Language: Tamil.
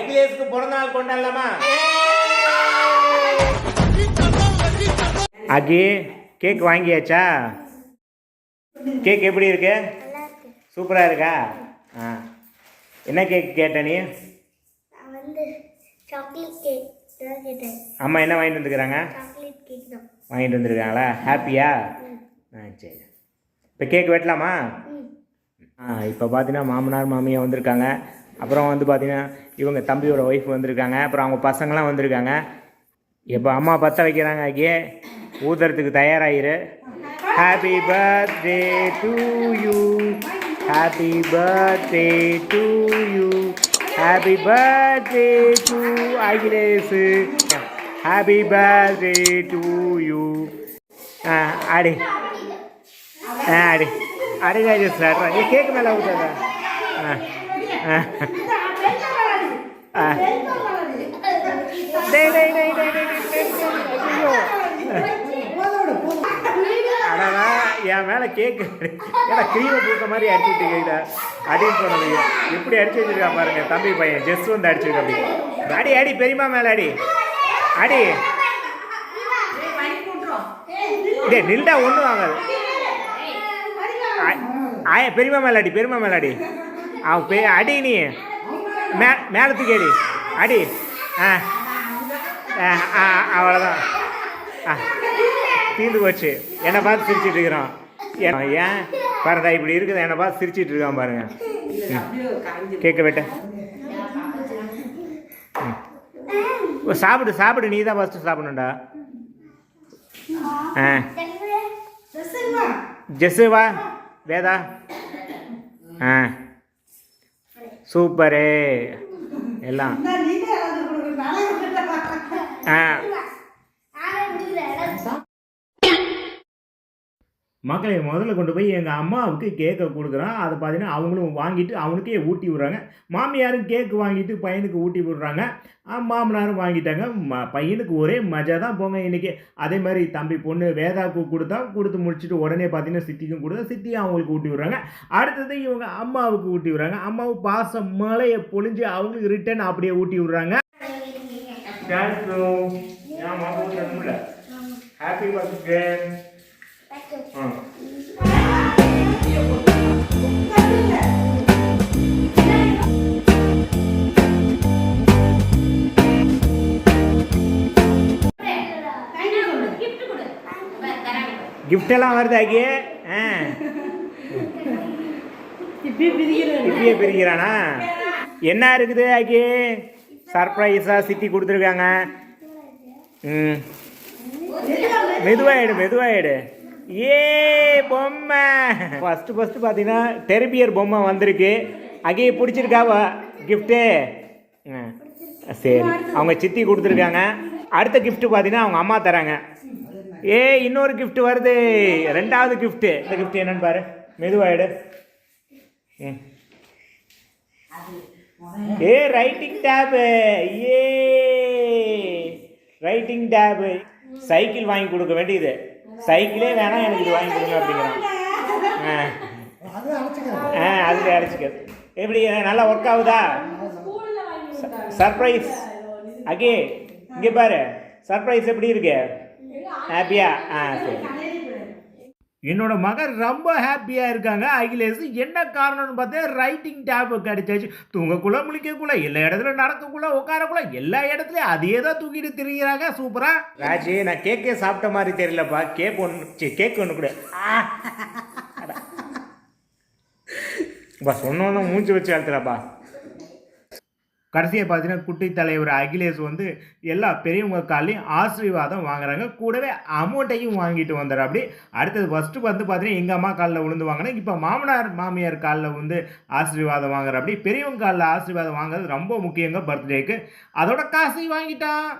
அகிலேஷ்க்கு பிறந்த நாள் கொண்டாடலாமா? அகி கேக் வாங்கியாச்சா? கேக் எப்படி இருக்கு? சூப்பராக இருக்கா? ஆ. என்ன கேக் கேட்ட நீ? அம்மா என்ன வாங்கிட்டு வந்துக்கிறாங்க வாங்கிட்டு வந்துருக்காங்களா? ஹாப்பியா? ஆ சரி. இப்போ கேக் வெட்டலாமா? ஆ இப்போ பார்த்தீங்கன்னா மாமனார் மாமியார் வந்திருக்காங்க. அப்புறம் வந்து பார்த்தீங்கன்னா இவங்க தம்பியோட ஒய்ஃப் வந்திருக்காங்க. அப்புறம் அவங்க பசங்களாம் வந்திருக்காங்க. இப்போ அம்மா பற்ற வைக்கிறாங்க ஆகியே ஊதுறதுக்கு தயாராகிரு happy birthday to you happy birthday to you happy birthday to Akhilesh happy birthday to you ஆ ஆடி. ஆ அடி அடி ராஜேஷ் சார் கேக்கு மேலே ஊற்றுறதா ஆ. ஆ டேய் அடடா என் மேலே கேக்கு. ஏடா க்ரீமை பூக்க மாதிரி அடிச்சு விட்டீங்க அப்படின்னு சொன்னது எப்படி அடிச்சு வச்சிருக்கா பாருங்க தம்பி பையன். ஜெஸ் வந்து அடிச்சிருக்க அப்படி. அடி அடி பெரியமா மேலே அடி. அடி. டேய் நில்டா ஒன்று வாங்காது. பெரியமா மேலாடி பெரியமா மேலாடி அவன் பெ அடி நீ. மே மேலே தூக்கி அடி. அடி ஆ ஆ, அவ்வளோதான் ஆ. தீர்ந்து போச்சு. என்னை பார்த்து சிரிச்சிட்டு இருக்கிறான். ஏன் பாருடா இப்படி இருக்குது என்னை பார்த்து சிரிச்சிட்டு இருக்கான் பாருங்க. கேட்க வெட்ட சாப்பிடு சாப்பிடு. நீ தான் ஃபஸ்ட்டு சாப்பிடணும்டா. ஆ. ஜெஸ்ஸு வா வேதா. ஆ. சூப்பரு. எல்லாம். ஆ. மக்களை முதல்ல கொண்டு போய் எங்கள் அம்மாவுக்கு கேக்கை கொடுக்குறான். அதை பார்த்தீங்கன்னா அவங்களும் வாங்கிட்டு அவனுக்கே ஊட்டி விட்றாங்க. மாமியாரும் கேக்கு வாங்கிட்டு பையனுக்கு ஊட்டி விட்றாங்க. மாமனாரும் வாங்கிட்டாங்க. ம பையனுக்கு ஒரே மஜா தான் போங்க இன்றைக்கி அதே மாதிரி தம்பி பொண்ணு வேதாவுக்கு கொடுத்தா கொடுத்து முடிச்சுட்டு உடனே பார்த்தீங்கன்னா சித்திக்கும் கொடுத்தா சித்தியும் அவங்களுக்கு ஊட்டி விட்றாங்க. அடுத்தது இவங்க அம்மாவுக்கு ஊட்டி விட்றாங்க. அம்மாவும் பாசம் மலையை பொழிஞ்சு அவங்களுக்கு ரிட்டர்ன் அப்படியே ஊட்டி விட்றாங்க. ஹாப்பி பர்த்டே எல்லாம் வருது ஆகிய ஆ. இப்பயே பிரிக்கிறானா? என்ன இருக்குது ஆகி சர்ப்ரைஸாக சிட்டி கொடுத்துருக்காங்க. ம். மெதுவாயிடு மெதுவாயிடு. ஏ பொம்மை. ஃபஸ்ட்டு ஃபஸ்ட்டு பார்த்தீங்கன்னா டெரிபியர் பொம்மை வந்திருக்கு. அகையே பிடிச்சிருக்காவா கிஃப்ட்டு சரி. அவங்க சித்தி கொடுத்துருக்காங்க. அடுத்த gift பார்த்தீங்கன்னா அவங்க அம்மா தராங்க. ஏ இன்னொரு gift வருது. ரெண்டாவது gift. இந்த gift என்னன்னு பாரு. மெதுவாயிடு ம் ஏ. ரைட்டிங் டேபு ஏ. ரைட்டிங் டேபு சைக்கிள் வாங்கி கொடுக்க வேண்டியது. சைக்கிளே வேணாம் எனக்கு இது வாங்கி கொடுங்க அப்படிங்கிறான். ஆ. ஆ அதில் அடைச்சிக்க. எப்படி நல்லா ஒர்க் ஆகுதா? சர்ப்ரைஸ் அகே இங்கே பாரு. சர்ப்ரைஸ் எப்படி இருக்கு? ஹாப்பியா ஆ சரி. என்னோட மகன் ரொம்ப ஹாப்பியாக இருக்காங்க. அகிலேஷ் என்ன காரணம்னு பார்த்தா ரைட்டிங் டேப் கிடைச்சாச்சு. தூங்கக்குள்ள முழிக்கக்குள்ள எல்லா இடத்துல நடக்கக்குள்ள உட்காரக்குள்ள எல்லா இடத்துலையும் அதையே தான் தூக்கிட்டு திரிகிறாங்க சூப்பரா ராஜி நான் கேக்கே சாப்பிட்ட மாதிரி தெரியலப்பா. கேக் ஒன்று கேக் ஒன்று கூட. பா சொன்னோன்னா மூஞ்சி வச்சு அழுத்துறாப்பா. கடைசியாக பார்த்தீங்கன்னா குட்டி தலைவர் அகிலேஷ் வந்து எல்லா பெரியவங்க காலையும் ஆசீர்வாதம் வாங்குறாங்க. கூடவே அமௌண்ட்டையும் வாங்கிட்டு வந்தார். அப்படி அடுத்தது ஃபஸ்ட்டு வந்து பார்த்தீங்கன்னா எங்கள் அம்மா காலில் விழுந்து வாங்கினா இப்போ மாமனார் மாமியார் காலில் வந்து ஆசீர்வாதம் வாங்குற அப்படி பெரியவங்க காலில் ஆசீர்வாதம் வாங்குறது ரொம்ப முக்கியங்க பர்த்டேக்கு அதோட காசையும் வாங்கிட்டான்.